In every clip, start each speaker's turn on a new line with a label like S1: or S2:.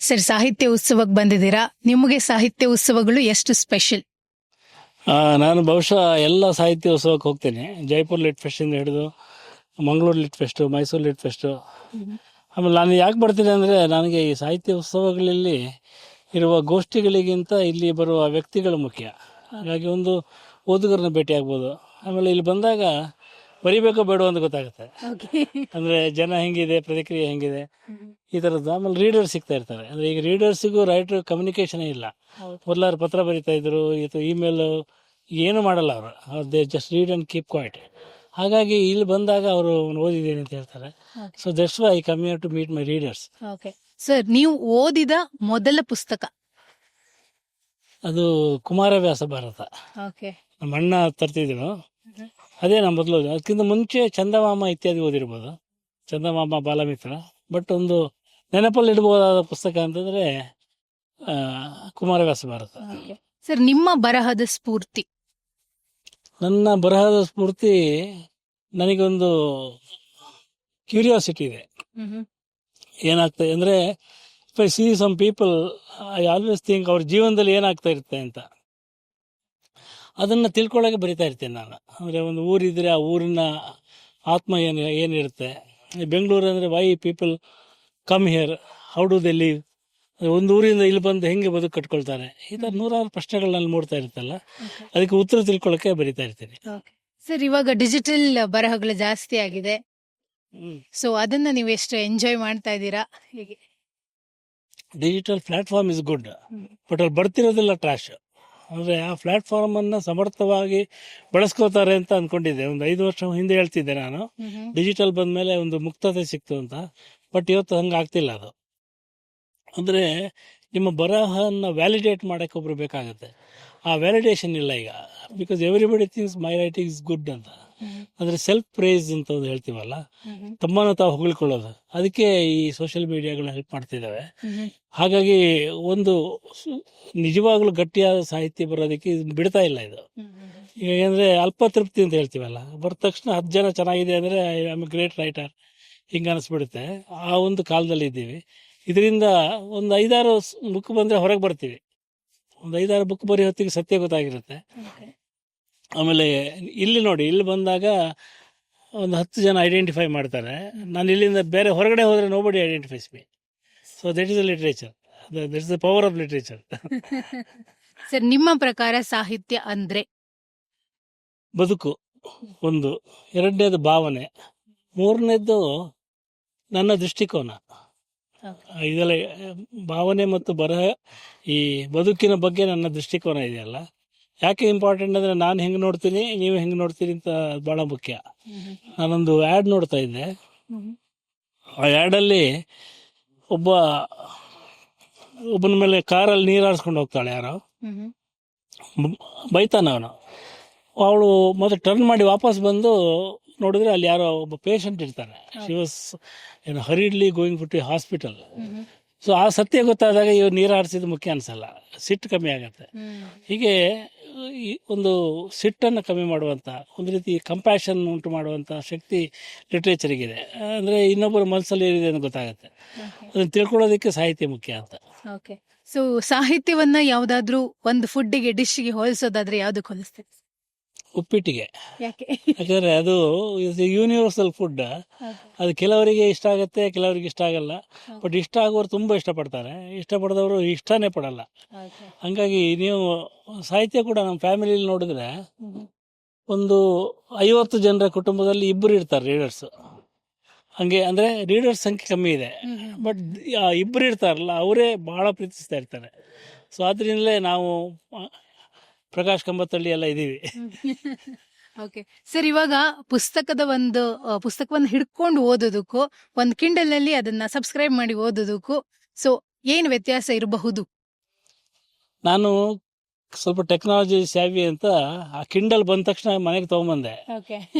S1: Sir, ಸಾಹಿತ್ಯ ಉತ್ಸವಕ್ಕೆ ಬಂದಿದ್ದೀರಾ? ನಿಮಗೆ ಸಾಹಿತ್ಯ ಉತ್ಸವಗಳು ಎಷ್ಟು ಸ್ಪೆಷಲ್
S2: ನಾನು ಬಹುಶಃ ಎಲ್ಲ ಸಾಹಿತ್ಯ ಉತ್ಸವಕ್ಕೆ ಹೋಗ್ತೇನೆ. ಜೈಪುರ್ ಲಿಟ್ ಫೆಸ್ಟಿಂದ ಹಿಡಿದು Mangaluru lit fest Mysuru lit fest ಆಮೇಲೆ ನಾನು ಯಾಕೆ ಬರ್ತೀನಿ ಅಂದರೆ ನನಗೆ ಈ ಸಾಹಿತ್ಯ ಉತ್ಸವಗಳಲ್ಲಿ ಇರುವ ಗೋಷ್ಠಿಗಳಿಗಿಂತ ಇಲ್ಲಿ ಬರುವ ವ್ಯಕ್ತಿಗಳು ಮುಖ್ಯ. ಹಾಗಾಗಿ ಒಂದು ಓದುಗರನ್ನ ಭೇಟಿ ಆಗ್ಬೋದು ಆಮೇಲೆ ಇಲ್ಲಿ ಬಂದಾಗ ಬರಿಬೇಕೋ ಬೇಡೋ ಅಂತ ಗೊತ್ತಾಗುತ್ತೆ. ಅಂದರೆ ಜನ ಹೆಂಗಿದೆ ಪ್ರತಿಕ್ರಿಯೆ ಹೆಂಗಿದೆ ಈ ಥರದ್ದು ಆಮೇಲೆ ರೀಡರ್ ಸಿಗ್ತಾ ಇರ್ತಾರೆ. ಅಂದರೆ ಈಗ ರೀಡರ್ಸಿಗೂ ರೈಟರ್ ಕಮ್ಯುನಿಕೇಷನೇ ಇಲ್ಲ. ಮೊದಲಾರು ಪತ್ರ ಬರಿತಾ ಇದ್ರು ಇದು ಇಮೇಲ್ ಏನು ಮಾಡಲ್ಲ ಅವರು. They just read and keep quiet ಹಾಗಾಗಿ ಇಲ್ಲಿ ಬಂದಾಗ ಅವರು ಓದಿದ್ದೀನಿ ಅಂತ ಹೇಳ್ತಾರೆ. So that's why I come here to meet my readers
S1: okay sir ನೀವು ಓದಿದ ಮೊದಲ ಪುಸ್ತಕ?
S2: ಅದು ಕುಮಾರವ್ಯಾಸ ಭಾರತ.
S1: ಓಕೆ
S2: ನಮ್ಮ ಅಣ್ಣ ತರ್ತಿದ್ರು. ಅದೇ ನಾನು ಮೊದಲು ಅದಕ್ಕಿಂತ ಮುಂಚೆ ಚಂದಮಾಮ ಇತ್ಯಾದಿ ಓದಿರ್ಬೋದು. ಚಂದಮಾಮ ಬಾಲಮಿತ್ರ. ಬಟ್ ಒಂದು ನೆನಪಲ್ಲಿ ಇಡಬಹುದಾದ ಪುಸ್ತಕ ಅಂತಂದರೆ ಕುಮಾರವ್ಯಾಸ ಭಾರತ.
S1: ಸರ್ ನಿಮ್ಮ ಬರಹದ ಸ್ಫೂರ್ತಿ?
S2: ನನ್ನ ಬರಹದ ಸ್ಫೂರ್ತಿ ನನಗೊಂದು ಕ್ಯೂರಿಯಾಸಿಟಿ ಇದೆ. ಏನಾಗ್ತದೆ ಅಂದರೆ I see some people I always think ಅವ್ರ ಜೀವನದಲ್ಲಿ ಏನಾಗ್ತಾ ಇರುತ್ತೆ ಅಂತ. ಅದನ್ನು ತಿಳ್ಕೊಳ್ಳೋಕೆ ಬರಿತಾ ಇರ್ತೀನಿ ನಾನು. ಅಂದರೆ ಒಂದು ಊರಿದ್ದರೆ ಆ ಊರಿನ ಆತ್ಮ ಏನು ಏನಿರುತ್ತೆ? ಬೆಂಗಳೂರು ಅಂದರೆ why people come here how do they leave ಒಂದು ಊರಿಂದ ಇಲ್ಲಿ ಬಂದು ಹೆಂಗೆ ಬದುಕು ಕಟ್ಕೊಳ್ತಾರೆ? ಈ ಥರ ನೂರಾರು ಪ್ರಶ್ನೆಗಳು ನಾನು ಮೂಡ್ತಾ ಇರುತ್ತಲ್ಲ ಅದಕ್ಕೆ ಉತ್ತರ ತಿಳ್ಕೊಳ್ಳೋಕೆ ಬರಿತಾ ಇರ್ತೀನಿ.
S1: ಸರ್ ಇವಾಗ ಡಿಜಿಟಲ್ ಬರಹಗಳು ಜಾಸ್ತಿ ಆಗಿದೆ. ಸೊ ಅದನ್ನ ನೀವು ಎಷ್ಟು ಎಂಜಾಯ್ ಮಾಡ್ತಾ ಇದ್ದೀರಾ? ಹೇಗೆ?
S2: Digital platform is good but ಅಲ್ಲಿ ಬರ್ತಿರೋದಿಲ್ಲ ಟ್ರಾಶ್ ಅಂದರೆ ಆ ಪ್ಲಾಟ್ಫಾರ್ಮನ್ನು ಸಮರ್ಥವಾಗಿ ಬಳಸ್ಕೋತಾರೆ ಅಂತ ಅಂದ್ಕೊಂಡಿದ್ದೆ ಒಂದು ಐದು ವರ್ಷ ಹಿಂದೆ ಹೇಳ್ತಿದ್ದೆ ನಾನು. ಡಿಜಿಟಲ್ ಬಂದ ಮೇಲೆ ಒಂದು ಮುಕ್ತತೆ ಸಿಕ್ತು ಅಂತ. ಬಟ್ ಇವತ್ತು ಹಂಗೆ ಆಗ್ತಿಲ್ಲ ಅದು. ಅಂದರೆ ನಿಮ್ಮ ಬರಹವನ್ನು ವ್ಯಾಲಿಡೇಟ್ ಮಾಡೋಕೆ ಒಬ್ರು ಬೇಕಾಗುತ್ತೆ. ಆ ವ್ಯಾಲಿಡೇಷನ್ ಇಲ್ಲ ಈಗ. Because everybody thinks my writing is good ಅಂತ. ಅಂದರೆ ಸೆಲ್ಫ್ ಪ್ರೈಸ್ ಅಂತ ಒಂದು ಹೇಳ್ತೀವಲ್ಲ ತಮ್ಮನ್ನು ತಾವು ಹೊಗಳ್ಕೊಳ್ಳೋದು. ಅದಕ್ಕೆ ಈ ಸೋಷಿಯಲ್ ಮೀಡಿಯಾಗಳು ಹೆಲ್ಪ್ ಮಾಡ್ತಿದ್ದಾವೆ ಹಾಗಾಗಿ ಒಂದು ನಿಜವಾಗ್ಲೂ ಗಟ್ಟಿಯಾದ ಸಾಹಿತ್ಯ ಬರೋದಕ್ಕೆ ಇದು ಬಿಡ್ತಾ ಇಲ್ಲ ಇದು. ಈಗ ಏನಂದ್ರೆ ಅಲ್ಪ ತೃಪ್ತಿ ಅಂತ ಹೇಳ್ತೀವಲ್ಲ ಬರ ತಕ್ಷಣ ಹತ್ತು ಜನ ಚೆನ್ನಾಗಿದೆ ಅಂದರೆ ಐ ಆಮ್ ಗ್ರೇಟ್ ರೈಟರ್ ಹಿಂಗೆ ಅನಿಸ್ಬಿಡುತ್ತೆ. ಆ ಒಂದು ಕಾಲದಲ್ಲಿ ಇದ್ದೀವಿ. ಇದರಿಂದ ಒಂದು ಐದಾರು ಬುಕ್ ಬಂದರೆ ಹೊರಗೆ ಬರ್ತೀವಿ. ಒಂದು ಐದಾರು ಬುಕ್ ಬರೀ ಹೊತ್ತಿಗೆ ಸತ್ಯ ಗೊತ್ತಾಗಿರುತ್ತೆ. ಆಮೇಲೆ ಇಲ್ಲಿ ನೋಡಿ ಇಲ್ಲಿ ಬಂದಾಗ ಒಂದು ಹತ್ತು ಜನ ಐಡೆಂಟಿಫೈ ಮಾಡ್ತಾರೆ. ನಾನು ಇಲ್ಲಿಂದ ಬೇರೆ ಹೊರಗಡೆ ಹೋದರೆ nobody identifies me so that is the literature that is the power of literature
S1: sir ನಿಮ್ಮ ಪ್ರಕಾರ ಸಾಹಿತ್ಯ ಅಂದರೆ?
S2: ಬದುಕು ಒಂದು. ಎರಡನೇದು ಭಾವನೆ. ಮೂರನೇದು ನನ್ನ ದೃಷ್ಟಿಕೋನ. ಇದೆಲ್ಲ ಭಾವನೆ ಮತ್ತು ಬರಹ ಈ ಬದುಕಿನ ಬಗ್ಗೆ ನನ್ನ ದೃಷ್ಟಿಕೋನ ಇದೆಯಲ್ಲ. ಯಾಕೆ ಇಂಪಾರ್ಟೆಂಟ್ ಅಂದರೆ ನಾನು ಹೆಂಗೆ ನೋಡ್ತೀನಿ, ನೀವು ಹೆಂಗೆ ನೋಡ್ತೀರಿ ಅಂತ ಭಾಳ ಮುಖ್ಯ. ನಾನೊಂದು ಆ್ಯಡ್ ನೋಡ್ತಾ ಇದ್ದೆ. ಆ ಆ್ಯಡಲ್ಲಿ ಒಬ್ಬ, ಒಬ್ಬನ ಮೇಲೆ ಕಾರಲ್ಲಿ ನೀರು ಹಾರಿಸ್ಕೊಂಡು ಹೋಗ್ತಾಳೆ ಯಾರೋ. ಬೈತಾನ ಅವನು. ಅವಳು ಮತ್ತೆ ಟರ್ನ್ ಮಾಡಿ ವಾಪಸ್ ಬಂದು ನೋಡಿದ್ರೆ ಅಲ್ಲಿ ಯಾರೋ ಒಬ್ಬ ಪೇಷಂಟ್ ಇರ್ತಾನೆ. ಶಿ ವಾಸ್ ಏನು hurriedly going put hospital so ಆ ಸತ್ಯ ಗೊತ್ತಾದಾಗ ಇವ್ರು ನೀರು ಹಾರಿಸಿದ ಮುಖ್ಯ ಅನ್ಸಲ್ಲ. ಸಿಟ್ಟು ಕಮ್ಮಿ ಆಗತ್ತೆ. ಹೀಗೆ ಈ ಒಂದು ಸಿಟ್ಟನ್ನು ಕಮ್ಮಿ ಮಾಡುವಂಥ ಒಂದು ರೀತಿ ಕಂಪ್ಯಾಷನ್ ಉಂಟು ಮಾಡುವಂಥ ಶಕ್ತಿ ಲಿಟ್ರೇಚರಿಗಿದೆ ಅಂದರೆ ಇನ್ನೊಬ್ಬರ ಮನಸ್ಸಲ್ಲಿ ಏನಿದೆ ಅಂತ ಗೊತ್ತಾಗುತ್ತೆ. ಅದನ್ನು ತಿಳ್ಕೊಳ್ಳೋದಕ್ಕೆ ಸಾಹಿತ್ಯ ಮುಖ್ಯ ಅಂತ.
S1: ಓಕೆ ಸೊ ಸಾಹಿತ್ಯವನ್ನು ಯಾವುದಾದ್ರೂ ಒಂದು ಫುಡ್ಡಿಗೆ ಡಿಶ್ಗೆ ಹೋಲಿಸೋದಾದ್ರೆ ಯಾವುದಕ್ಕೆ ಹೋಲಿಸ್ತೀರಿ?
S2: ಉಪ್ಪಿಟ್ಟಿಗೆ.
S1: ಯಾಕೆ?
S2: ಯಾಕಂದರೆ ಅದು ಯೂನಿವರ್ಸಲ್ ಫುಡ್ ಅದು ಕೆಲವರಿಗೆ ಇಷ್ಟ ಆಗುತ್ತೆ ಕೆಲವರಿಗೆ ಇಷ್ಟ ಆಗಲ್ಲ. ಬಟ್ ಇಷ್ಟ ಆಗೋರು ತುಂಬ ಇಷ್ಟಪಡ್ತಾರೆ. ಇಷ್ಟಪಡದವರು ಇಷ್ಟನೇ ಪಡಲ್ಲ. ಹಂಗಾಗಿ ನೀವು ಸಾಹಿತ್ಯ ಕೂಡ ನಮ್ಮ ಫ್ಯಾಮಿಲಿಲಿ ನೋಡಿದ್ರೆ ಒಂದು ಐವತ್ತು ಜನರ ಕುಟುಂಬದಲ್ಲಿ ಇಬ್ಬರು ಇರ್ತಾರೆ ರೀಡರ್ಸ್ ಹಂಗೆ ಅಂದರೆ ರೀಡರ್ಸ್ ಸಂಖ್ಯೆ ಕಮ್ಮಿ ಇದೆ. ಬಟ್ ಇಬ್ಬರು ಇರ್ತಾರಲ್ಲ ಅವರೇ ಭಾಳ ಪ್ರೀತಿಸ್ತಾ ಇರ್ತಾರೆ. ಸೊ ಅದರಿಂದಲೇ ನಾವು ಪ್ರಕಾಶ್ ಕಂಬತ್ತಳ್ಳಿ ಎಲ್ಲ ಇದ್ದೀವಿ
S1: ಓಕೆ ಸರ್ ಇವಾಗ ಪುಸ್ತಕದ ಒಂದು ಆ, ಪುಸ್ತಕವನ್ನು ಹಿಡ್ಕೊಂಡು ಓದೋದಕ್ಕೂ ಒಂದು ಕಿಂಡಲ್ನಲ್ಲಿ ಅದನ್ನ ಸಬ್ಸ್ಕ್ರೈಬ್ ಮಾಡಿ ಓದೋದಕ್ಕೂ ಸೊ ಏನು ವ್ಯತ್ಯಾಸ ಇರಬಹುದು?
S2: ನಾನು ಸ್ವಲ್ಪ ಟೆಕ್ನಾಲಜಿ ಸ್ಯಾವಿ ಅಂತ ಆ ಕಿಂಡಲ್ ಬಂದ ತಕ್ಷಣ ಮನೆಗೆ ತೊಗೊಂಬಂದೆ.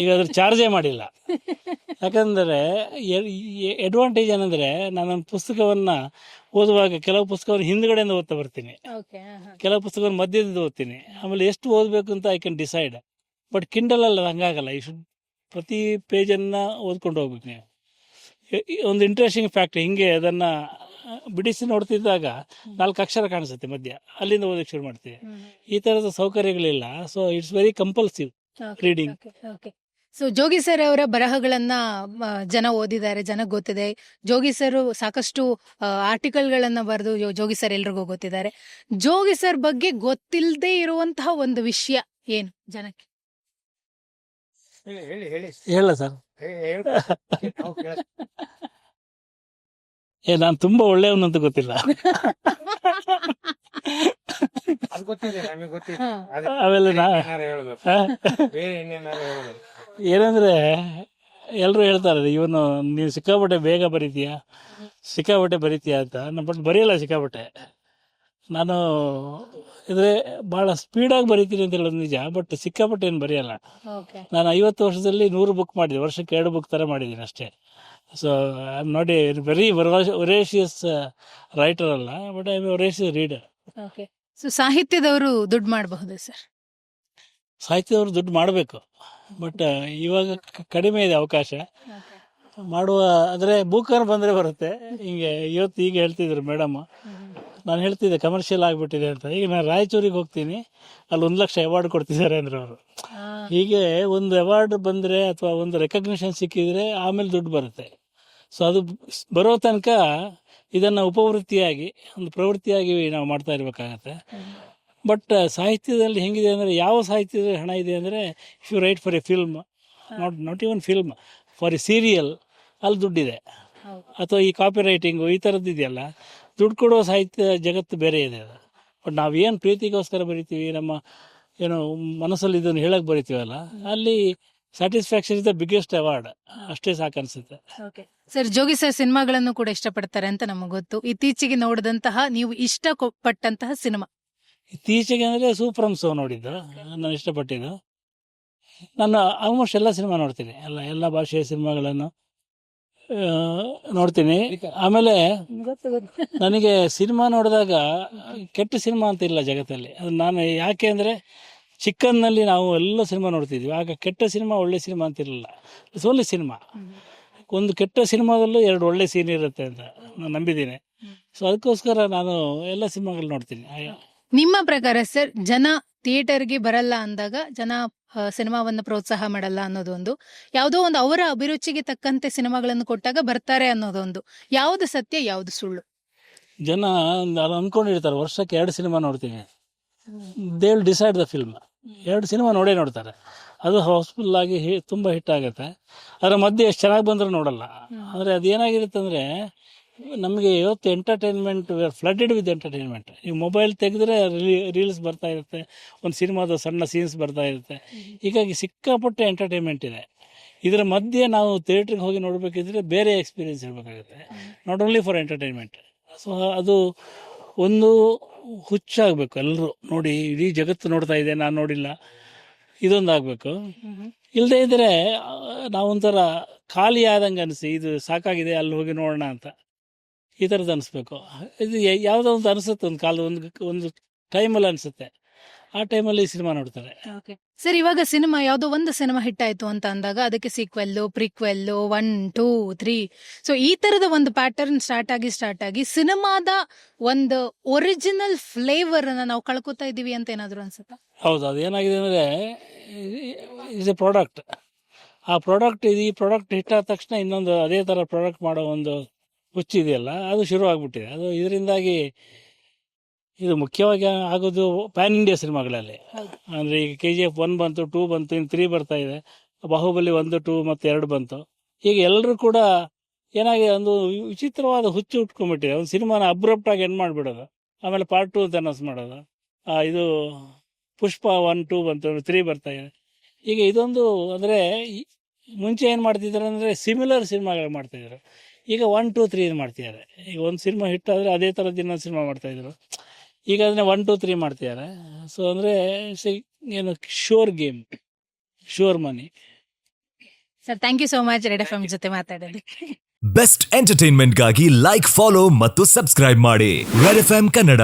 S2: ಈಗ ಅದ್ರ ಚಾರ್ಜೇ ಮಾಡಿಲ್ಲ. ಯಾಕಂದರೆ ಅಡ್ವಾಂಟೇಜ್ ಏನಂದರೆ ನಾನು ಒಂದು ಪುಸ್ತಕವನ್ನು ಓದುವಾಗ ಕೆಲವು ಪುಸ್ತಕವನ್ನು ಹಿಂದ್ಗಡೆಯಿಂದ ಓದ್ತಾ ಬರ್ತೀನಿ. ಕೆಲವು ಪುಸ್ತಕವನ್ನು ಮಧ್ಯದಿಂದ ಓದ್ತೀನಿ. ಆಮೇಲೆ ಎಷ್ಟು ಓದಬೇಕು ಅಂತ ಐ ಕ್ಯಾನ್ ಡಿಸೈಡ್ ಬಟ್ ಕಿಂಡಲಲ್ಲಿ ಅಲ್ಲ ಹಂಗಾಗಲ್ಲ. ಈ ಶುಡ್ ಪ್ರತಿ ಪೇಜನ್ನು ಓದ್ಕೊಂಡು ಹೋಗ್ಬೇಕು ನೀವು. ಒಂದು ಇಂಟ್ರೆಸ್ಟಿಂಗ್ ಫ್ಯಾಕ್ಟ್ ಹಿಂಗೆ ಅದನ್ನು ಬಿಡಿಸಿ ನೋಡ್ತಿದ್ದಾಗ ನಾಲ್ಕು ಅಕ್ಷರ ಕಾಣಿಸುತ್ತೆ ಮಧ್ಯ. ಅಲ್ಲಿಂದ ಓದಕ್ಕೆ ಶುರು ಮಾಡ್ತೀವಿ. ಈ ತರದ ಸೌಕರ್ಯಗಳಿಲ್ಲ. So it's very compulsive reading
S1: so Jogi sir ಅವರ ಬರಹಗಳನ್ನ ಜನ ಓದಿದ್ದಾರೆ ಜನ ಗೊತ್ತಿದೆ. ಜೋಗಿ ಸರ್ ಸಾಕಷ್ಟು ಆರ್ಟಿಕಲ್ಗಳನ್ನ ಬರೆದು ಜೋಗಿ ಸರ್ ಎಲ್ರಿಗೂ ಗೊತ್ತಿದ್ದಾರೆ. ಜೋಗಿ ಸರ್ ಬಗ್ಗೆ ಗೊತ್ತಿಲ್ಲದೆ ಇರುವಂತಹ ಒಂದು ವಿಷಯ ಏನು ಜನಕ್ಕೆ?
S3: ಹೇಳಿ ಹೇಳಿ ಹೇಳಿ.
S2: ಹೇಳ ಸರ್ ಏ ನಾನು ತುಂಬಾ ಒಳ್ಳೆಯವನು ಅಂತ ಗೊತ್ತಿಲ್ಲ. ಅವೆಲ್ಲ ನಾ ಏನಂದ್ರೆ ಎಲ್ಲರೂ ಹೇಳ್ತಾರೆ ಇವನು ನೀವು ಸಿಕ್ಕಾಪಟ್ಟೆ ಬೇಗ ಬರೀತೀಯ? ಸಿಕ್ಕಾಪಟ್ಟೆ ಬರೀತೀಯ ಅಂತ. ನಾನು ಬಟ್ ಬರೆಯಲ್ಲ ಸಿಕ್ಕಾಪಟ್ಟೆ. ನಾನು ಇದ್ರೆ ಭಾಳ ಸ್ಪೀಡಾಗಿ ಬರೀತೀನಿ ಅಂತ ಹೇಳೋದು ನಿಜ ಬಟ್ ಸಿಕ್ಕಾಪಟ್ಟೆ ಏನು ಬರೆಯಲ್ಲ.
S1: ಓಕೆ.
S2: ನಾನು ಐವತ್ತು ವರ್ಷದಲ್ಲಿ ನೂರು ಬುಕ್ ಮಾಡಿದೆ ವರ್ಷಕ್ಕೆ ಎರಡು ಬುಕ್ ಥರ ಮಾಡಿದ್ದೀನಿ ಅಷ್ಟೇ. So I am not a very voracious writer ಅಲ್ಲ but I voracious voracious reader
S1: okay so ಸಾಹಿತ್ಯದವರು ದುಡ್ಡು ಮಾಡಬಹುದು ಸರ್
S2: ಸಾಹಿತ್ಯದವರು ದುಡ್ಡು ಮಾಡಬೇಕು ಬಟ್ ಇವಾಗ ಕಡಿಮೆ ಇದೆ ಅವಕಾಶ. ಮಾಡುವ ಅಂದರೆ ಬೂಕರ್ ಬಂದರೆ ಬರುತ್ತೆ. ಹಿಂಗೆ ಇವತ್ತು ಈಗ ಹೇಳ್ತಿದ್ರು ಮೇಡಮ್ ನಾನು ಹೇಳ್ತಿದ್ದೆ ಕಮರ್ಷಿಯಲ್ ಆಗಿಬಿಟ್ಟಿದೆ ಅಂತ. ಈಗ ನಾನು ರಾಯಚೂರಿಗೆ ಹೋಗ್ತೀನಿ ಅಲ್ಲಿ ಒಂದು ಲಕ್ಷ ಅವಾರ್ಡ್ ಕೊಡ್ತಿದ್ದಾರೆ ಅಂದ್ರೆ ಅವರು. ಹೀಗೆ ಒಂದು ಅವಾರ್ಡ್ ಬಂದರೆ ಅಥವಾ ಒಂದು ರೆಕಗ್ನಿಷನ್ ಸಿಕ್ಕಿದ್ರೆ ಆಮೇಲೆ ದುಡ್ಡು ಬರುತ್ತೆ. ಸೊ ಅದು ಬರೋ ತನಕ ಇದನ್ನು ಉಪವೃತ್ತಿಯಾಗಿ ಒಂದು ಪ್ರವೃತ್ತಿಯಾಗಿ ನಾವು ಮಾಡ್ತಾ ಇರಬೇಕಾಗತ್ತೆ. ಬಟ್ ಸಾಹಿತ್ಯದಲ್ಲಿ ಹೆಂಗಿದೆ ಅಂದರೆ ಯಾವ ಸಾಹಿತ್ಯದಲ್ಲಿ ಹಣ ಇದೆ ಅಂದರೆ if you write for a film not not even film for a serial ಅಲ್ಲಿ ದುಡ್ಡಿದೆ. ಅಥವಾ ಈ ಕಾಪಿ ರೈಟಿಂಗು ಈ ಥರದ್ದು ಇದೆಯಲ್ಲ ದುಡ್ಡು ಕೊಡೋ ಸಾಹಿತ್ಯ ಜಗತ್ತು ಬೇರೆ ಇದೆ ಅದು. ಬಟ್ ನಾವೇನು ಪ್ರೀತಿಗೋಸ್ಕರ ಬರಿತೀವಿ ನಮ್ಮ ಏನೋ ಮನಸ್ಸಲ್ಲಿ ಇದನ್ನು ಹೇಳಕ್ಕೆ ಬರಿತೀವಲ್ಲ ಅಲ್ಲಿ satisfaction is the biggest award ಅಷ್ಟೇ ಸಾಕು ಅನಿಸುತ್ತೆ
S1: ಓಕೆ ಸರ್ ಜೋಗಿ ಸರ್ ಸಿನಿಮಾಗಳನ್ನು ಕೂಡ ಇಷ್ಟಪಡ್ತಾರೆ ಅಂತ ನಮಗೆ ಗೊತ್ತು. ಇತ್ತೀಚೆಗೆ ನೋಡಿದಂತಹ ನೀವು ಇಷ್ಟ ಪಟ್ಟಂತಹ ಸಿನಿಮಾ
S2: ಇತ್ತೀಚೆಗೆ ಅಂದರೆ ಸೂಪರ್ ಸೋ ನೋಡಿದ್ದು. ನಾನು ಇಷ್ಟಪಟ್ಟಿದ್ದು. ನಾನು ಆಲ್ಮೋಸ್ಟ್ ಎಲ್ಲ ಸಿನಿಮಾ ನೋಡ್ತೀನಿ. ಎಲ್ಲ ಎಲ್ಲ ಭಾಷೆಯ ಸಿನಿಮಾಗಳನ್ನು ಆ, ನೋಡ್ತೀನಿ. ಆಮೇಲೆ ನನಗೆ ಸಿನಿಮಾ ನೋಡಿದಾಗ ಕೆಟ್ಟ ಸಿನಿಮಾ ಅಂತ ಇಲ್ಲ ಜಗತ್ತಲ್ಲಿ. ಅದು ನಾನು ಯಾಕೆ ಅಂದರೆ ಚಿಕ್ಕನ್ನಲ್ಲಿ ನಾವು ಎಲ್ಲ ಸಿನಿಮಾ ನೋಡ್ತಿದ್ವಿ. ಆಗ ಕೆಟ್ಟ ಸಿನಿಮಾ ಒಳ್ಳೆ ಸಿನಿಮಾ ಅಂತಿರಲಿಲ್ಲ. ಇಟ್ಸ್ ಓನ್ಲಿ ಸಿನಿಮಾ ಒಂದು ಕೆಟ್ಟ ಸಿನಿಮಾದಲ್ಲೂ ಎರಡು ಒಳ್ಳೆ ಸೀನ್ ಇರುತ್ತೆ ಅಂತ ನಾನು ನಂಬಿದ್ದೀನಿ. ಸೊ ಅದಕ್ಕೋಸ್ಕರ ನಾನು ಎಲ್ಲ ಸಿನಿಮಾಗಳು ನೋಡ್ತೀನಿ.
S1: ನಿಮ್ಮ ಪ್ರಕಾರ ಸರ್ ಜನ ಥಿಯೇಟರ್ಗೆ ಬರಲ್ಲ ಅಂದಾಗ ಜನ ಸಿನಿಮಾವನ್ನು ಪ್ರೋತ್ಸಾಹ ಮಾಡಲ್ಲ ಅನ್ನೋದೊಂದು ಯಾವುದೋ ಒಂದು ಅವರ ಅಭಿರುಚಿಗೆ ತಕ್ಕಂತೆ ಸಿನಿಮಾಗಳನ್ನು ಕೊಟ್ಟಾಗ ಬರ್ತಾರೆ ಅನ್ನೋದೊಂದು ಯಾವುದು ಸತ್ಯ ಯಾವುದು ಸುಳ್ಳು?
S2: ಜನ ನಾನು ಅನ್ಕೊಂಡಿರ್ತಾರೆ ವರ್ಷಕ್ಕೆ ಎರಡು ಸಿನಿಮಾ ನೋಡ್ತೀನಿ. They will decide the film ಎರಡು ಸಿನಿಮಾ ನೋಡೇ ನೋಡ್ತಾರೆ. ಅದು ಹೌಸ್ಫುಲ್ ಆಗಿ ಹಿ- ತುಂಬ ಹಿಟ್ ಆಗುತ್ತೆ. ಅದರ ಮಧ್ಯೆ ಎಷ್ಟು ಚೆನ್ನಾಗಿ ಬಂದರೂ ನೋಡಲ್ಲ. ಆದರೆ ಅದೇನಾಗಿರುತ್ತೆ ಅಂದರೆ, ನಮಗೆ ಇವತ್ತು ಎಂಟರ್ಟೈನ್ಮೆಂಟ್ ಫ್ಲಡೆಡ್ ವಿತ್ ಎಂಟರ್ಟೈನ್ಮೆಂಟ್ ನೀವು ಮೊಬೈಲ್ ತೆಗೆದ್ರೆ ರೀಲ್ಸ್ ಬರ್ತಾ ಇರುತ್ತೆ. ಒಂದು ಸಿನಿಮಾದ ಸಣ್ಣ ಸೀನ್ಸ್ ಬರ್ತಾ ಇರುತ್ತೆ. ಹೀಗಾಗಿ ಸಿಕ್ಕಾಪಟ್ಟೆ ಎಂಟರ್ಟೈನ್ಮೆಂಟ್ ಇದೆ. ಇದರ ಮಧ್ಯೆ ನಾವು ಥಿಯೇಟ್ರಿಗೆ ಹೋಗಿ ನೋಡಬೇಕಿದ್ರೆ ಬೇರೆ ಎಕ್ಸ್ಪೀರಿಯನ್ಸ್ ಇರಬೇಕಾಗುತ್ತೆ. Not only for entertainment so ಅದು ಒಂದು ಹುಚ್ಚಾಗಬೇಕು. ಎಲ್ಲರೂ ನೋಡಿ, ಇಡೀ ಜಗತ್ತು ನೋಡ್ತಾ ಇದೆ, ನಾನು ನೋಡಿಲ್ಲ. ಇದೊಂದು ಆಗಬೇಕು ಇಲ್ಲದೇ ಇದ್ದರೆ ನಾವೊಂಥರ ಖಾಲಿ ಆದಂಗೆ ಅನಿಸಿ, ಇದು ಸಾಕಾಗಿದೆ, ಅಲ್ಲಿ ಹೋಗಿ ನೋಡೋಣ ಅಂತ. ಈ ಥರದ್ದು ಅನಿಸ್ಬೇಕು. ಇದು ಯಾವುದೋ ಒಂದು ಅನಿಸುತ್ತೆ, ಒಂದು ಕಾಲ ಒಂದು ಒಂದು ಟೈಮಲ್ಲಿ ಅನಿಸುತ್ತೆ. ಆ ಟೈಮಲ್ಲಿ ಸಿನಿಮಾ ನೋಡ್ತಾರೆ.
S1: ಸರ್ ಇವಾಗ ಸಿನಿಮಾ ಯಾವುದೋ ಒಂದು ಸಿನಿಮಾ ಹಿಟ್ ಆಯ್ತು ಅಂತ ಅಂದಾಗ ಅದಕ್ಕೆ sequel prequel one two three so ಈ ತರದ ಒಂದು ಪ್ಯಾಟರ್ನ್ ಸ್ಟಾರ್ಟ್ ಆಗಿ ಸ್ಟಾರ್ಟ್ ಆಗಿ ಸಿನಿಮಾದ ಒಂದು ಒರಿಜಿನಲ್ ಫ್ಲೇವರ್ ಅನ್ನ ನಾವು ಕಳ್ಕೊತಾ ಇದೀವಿ ಅಂತ ಏನಾದ್ರು ಅನ್ಸುತ್ತಾ?
S2: ಹೌದು ಅದು ಏನಾಗಿದೆ ಅಂದರೆ ಇಸ್ ಎ ಪ್ರಾಡಕ್ಟ್ ಆ ಪ್ರಾಡಕ್ಟ್ ಇದು ಈ ಪ್ರಾಡಕ್ಟ್ ಹಿಟ್ ಆದ ತಕ್ಷಣ ಇನ್ನೊಂದು ಅದೇ ಥರ ಪ್ರಾಡಕ್ಟ್ ಮಾಡೋ ಒಂದು ಹುಚ್ಚಿದೆಯಲ್ಲ ಅದು ಶುರು ಆಗ್ಬಿಟ್ಟಿದೆ ಅದು ಇದರಿಂದಾಗಿ ಇದು ಮುಖ್ಯವಾಗಿ ಆಗೋದು ಪ್ಯಾನ್ ಇಂಡಿಯಾ ಸಿನಿಮಾಗಳಲ್ಲಿ. ಅಂದರೆ ಈಗ ಕೆ ಜಿ ಎಫ್ ಒನ್ ಬಂತು ಟೂ ಬಂತು ಇನ್ನು ತ್ರೀ ಬರ್ತಾ ಇದೆ. ಬಾಹುಬಲಿ ಒಂದು ಟೂ ಮತ್ತು ಎರಡು ಬಂತು. ಈಗ ಎಲ್ಲರೂ ಕೂಡ ಏನಾಗಿದೆ ಒಂದು ವಿಚಿತ್ರವಾದ ಹುಚ್ಚು ಉಟ್ಕೊಂಡ್ಬಿಟ್ಟಿದೆ ಒಂದು ಸಿನಿಮಾನ ಅಬ್ರಪ್ಟಾಗಿ ಎಂಡ್ ಮಾಡಿಬಿಡೋದು. ಆಮೇಲೆ ಪಾರ್ಟ್ ಟೂ ಅಂತ ಅನೌನ್ಸ್ ಮಾಡೋದು. ಇದು ಪುಷ್ಪ ಒನ್ ಟೂ ಬಂತು ತ್ರೀ ಬರ್ತಾ ಇದೆ. ಈಗ ಇದೊಂದು ಅಂದರೆ ಮುಂಚೆ ಏನು ಮಾಡ್ತಿದ್ದಾರೆ ಅಂದರೆ ಸಿಮಿಲರ್ ಸಿನಿಮಾಗಳು ಮಾಡ್ತಾಯಿದ್ರು ಈಗ ಒನ್ ಟೂ ತ್ರೀ ಮಾಡ್ತಿದ್ದಾರೆ. ಈಗ ಒಂದು ಸಿನಿಮಾ ಹಿಟ್ ಆದರೆ ಅದೇ ಥರದ್ದು ಇನ್ನೊಂದು ಸಿನಿಮಾ ಮಾಡ್ತಾಯಿದ್ರು ಈಗ ಅದನ್ನ ಒನ್ ಟೂ ತ್ರೀ ಮಾಡ್ತಿದ್ದಾರೆ. ಸೊ ಅಂದರೆ ಏನು sure game sure money
S1: sir thank you so much red F M ಜೊತೆ ಮಾತಾಡೋದಕ್ಕೆ.
S4: ಬೆಸ್ಟ್ ಎಂಟರ್ಟೈನ್ಮೆಂಟ್ಗಾಗಿ ಲೈಕ್ ಫಾಲೋ ಮತ್ತು ಸಬ್ಸ್ಕ್ರೈಬ್ ಮಾಡಿ. Red F Kannada